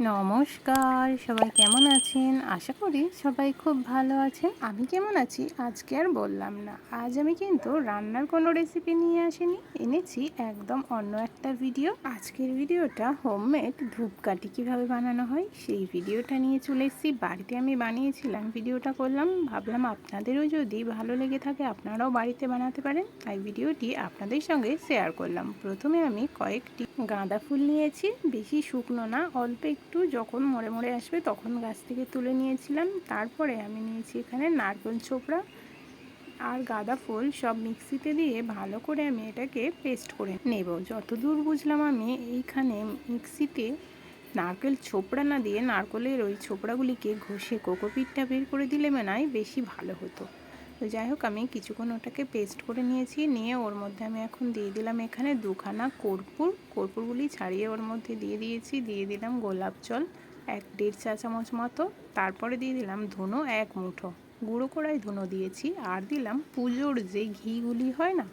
নমস্কার, সবাই কেমন আছেন? আশা করি সবাই খুব ভালো আছেন। আমি কেমন আছি? আজকে আর বললাম না। আজ আমি কিন্তু রান্নার কোনো রেসিপি নিয়ে আসিনি। এনেছি একদম অন্য একটা ভিডিও আজকের ভিডিওটা হোমমেড ধূপকাঠি কীভাবে বানানো হয়, সেই ভিডিওটা নিয়ে চলে এসেছি। বাড়িতে আমি বানিয়েছিলাম ভিডিওটা করলাম। ভাবলাম আপনাদেরও যদি ভালো লেগে থাকে, আপনারাও বাড়িতে বানাতে পারেন। তাই ভিডিওটি আপনাদের সঙ্গে শেয়ার করলাম। প্রথমে আমি কয়েকটি গাঁদা ফুল নিয়েছি। বেশি শুকনো না, অল্প একটু যখন মরে মরে আসবে তখন গাছ থেকে তুলে নিয়েছিলাম। তারপরে আমি নিয়েছি এখানে নারকেল ছোপড়া আর গাঁদা ফুল সব মিক্সিতে দিয়ে ভালো করে আমি এটাকে পেস্ট করে নেব। যতদূর বুঝলাম আমি এইখানে মিক্সিতে নারকেল ছোপড়া না দিয়ে নারকেলের ওই ছোপড়াগুলিকে ঘষে কোকোপিটটা বের করে দিলে মেনায় বেশি ভালো হতো। তো যাই হোক, আমি কিছুক্ষণ ওটাকে পেস্ট করে নিয়েছি, নিয়ে ওর মধ্যে আমি এখন দিয়ে দিলাম এখানে দুখানা কর্পূর। কর্পূরগুলি ছাড়িয়ে ওর মধ্যে দিয়ে দিয়েছি, দিয়ে দিলাম গোলাপ জল, এক দেড় চা চামচ মতো। তারপরে দিয়ে দিলাম ধুনো, এক মুঠো। গুঁড়ো কড়াই ধুনো দিয়েছি, আর দিলাম পুজোর যে ঘিগুলি হয় না,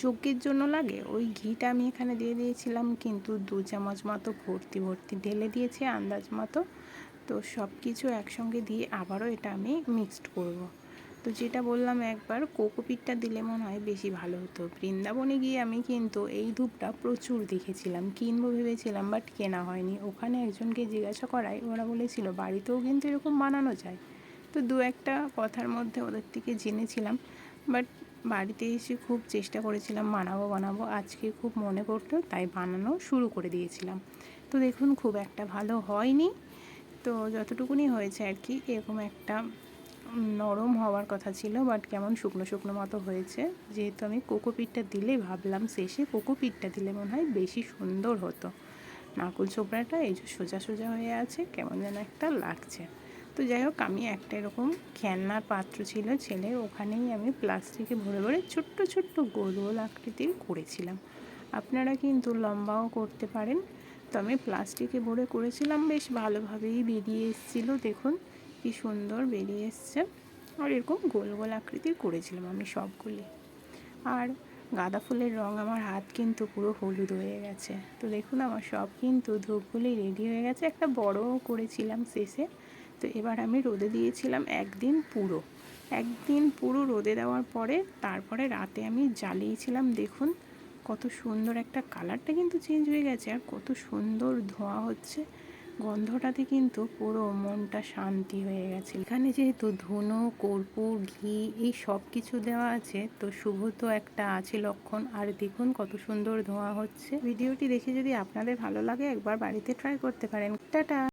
যজ্ঞের জন্য লাগে, ওই ঘিটা আমি এখানে দিয়ে দিয়েছিলাম, কিন্তু দু চামচ মতো ভর্তি ভর্তি ঢেলে দিয়েছি আন্দাজ মতো। তো সব কিছু একসঙ্গে দিয়ে আবারও এটা আমি মিক্সড করব। তো যেটা বললাম একবার কোকোপিটটা দিলে মনে হয় বেশি ভালো হতো। বৃন্দাবনে গিয়ে আমি কিন্তু এই ধূপটা প্রচুর দেখেছিলাম, কিনবো ভেবেছিলাম বাট কেনা হয়নি। ওখানে একজনকে জিজ্ঞাসা করায়, ওরা বলেছিল, বাড়িতেও কিন্তু এরকম বানানো যায়। তো দু একটা কথার মধ্যে ওদের থেকে জেনেছিলাম বাট বাড়িতে এসে খুব চেষ্টা করেছিলাম, বানাবো বানাবো। আজকে খুব মনে পড়তো, তাই বানানো শুরু করে দিয়েছিলাম। তো দেখুন, খুব একটা ভালো হয়নি। তো যতটুকুনি হয়েছে আর কি, এরকম একটা নরম হওয়ার কথা ছিল বাট কেমন শুকনো শুকনো মতো হয়েছে। যেহেতু আমি কোকোপিটটা দিলে ভাবলাম শেষে কোকোপিটটা দিলে মনে হয় বেশি সুন্দর হতো। নাকুল চোপড়াটা এই যে সোজা সোজা হয়ে আছে, কেমন যেন একটা লাগছে। তো যাই হোক, আমি একটা এরকম খেলনার পাত্র ছিল ছেলে, ওখানেই আমি প্লাস্টিকে ভরে ভরে ছোট্ট ছোট্ট গোল গোল আকৃতির করেছিলাম। আপনারা কিন্তু লম্বাও করতে পারেন। তো আমি প্লাস্টিকে ভরে করেছিলাম, বেশ ভালোভাবেই বেরিয়ে এসেছিল, দেখুন। কি সুন্দর বেরিয়ে এসছে। আর এরকম গোল গোল আকৃতির করেছিলাম আমি সবগুলি। আর গাঁদা ফুলের রঙ আমার হাত কিন্তু পুরো হলুদ হয়ে গেছে। তো দেখুন আমার সব কিন্তু ধূপগুলি রেডি হয়ে গেছে। একটা বড়ও করেছিলাম শেষে। তো এবার আমি রোদে দিয়েছিলাম একদিন পুরো। একদিন পুরো রোদে দেওয়ার পরে তারপরে রাতে আমি জ্বালিয়েছিলাম, দেখুন কত সুন্দর একটা কালারটা কিন্তু চেঞ্জ হয়ে গেছে। আর কত সুন্দর ধোঁয়া হচ্ছে। গন্ধটাতে কিন্তু পুরো মনটা শান্তি হয়ে গেছে। এখানে যেহেতু ধুনো, কর্পূর, ঘি এই সব কিছু দেওয়া আছে, তো শুভ তো একটা আছে লক্ষণ। আর দেখুন কত সুন্দর ধোঁয়া হচ্ছে। ভিডিওটি দেখে যদি আপনাদের ভালো লাগে, একবার বাড়িতে ট্রাই করতে পারেন। টাটা!